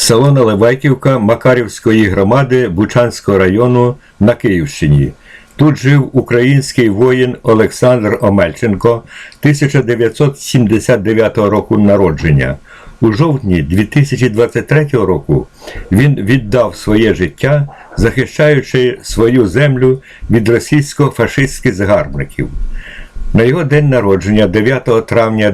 село Наливайківка Макарівської громади Бучанського району на Київщині. Тут жив український воїн Олександр Омельченко 1979 року народження. У жовтні 2023 року він віддав своє життя, захищаючи свою землю від російсько-фашистських загарбників. На його день народження, 9 травня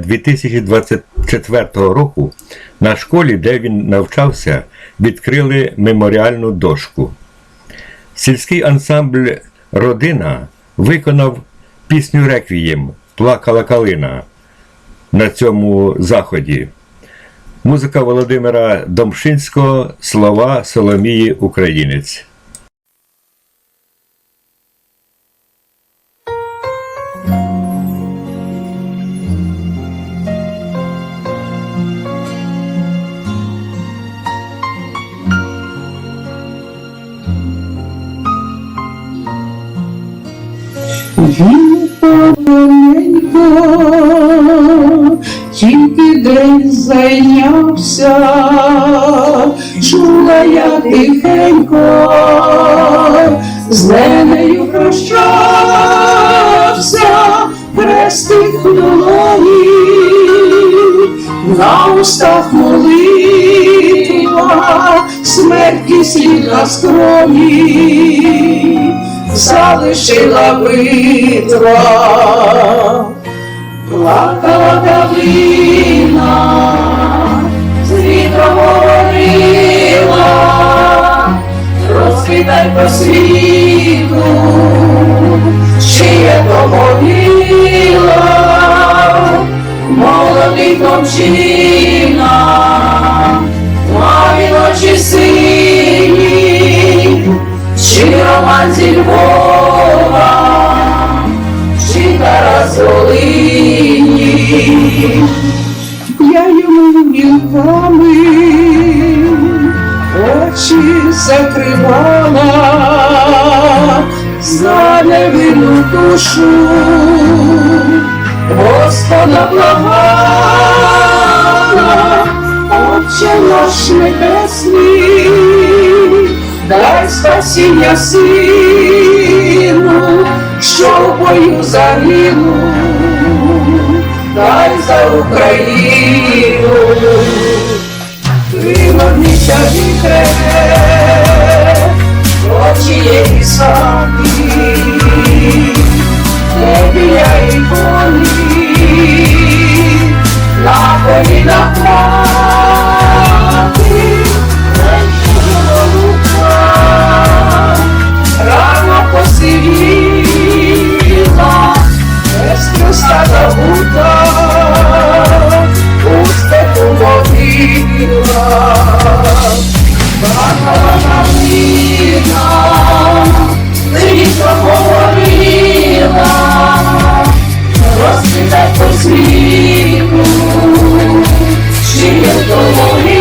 2024 року, на школі, де він навчався, відкрили меморіальну дошку. Сільський ансамбль Родина виконав пісню Реквієм Плакала калина на цьому заході. Музика Володимира Домшинського, слова Соломії Українець. Він повненько, тільки день зайнявся, чула я тихенько, з Ленею прощався, хрестик долоні, на устах молитва, смерті слід на скроні залишила битва, плакала калина, з вітром говорила, розкидай по світу, чиє то могила, молодий хлопчина, вінками очі закривала, за невинну душу, Господа благала, Отче наш небесний, дай спасіння сину, що в бою загинув, дай за Україну виногнися вітре, очієї саді, не біляє полі, на колінах плаче. Чи так посміхну, чи є в тому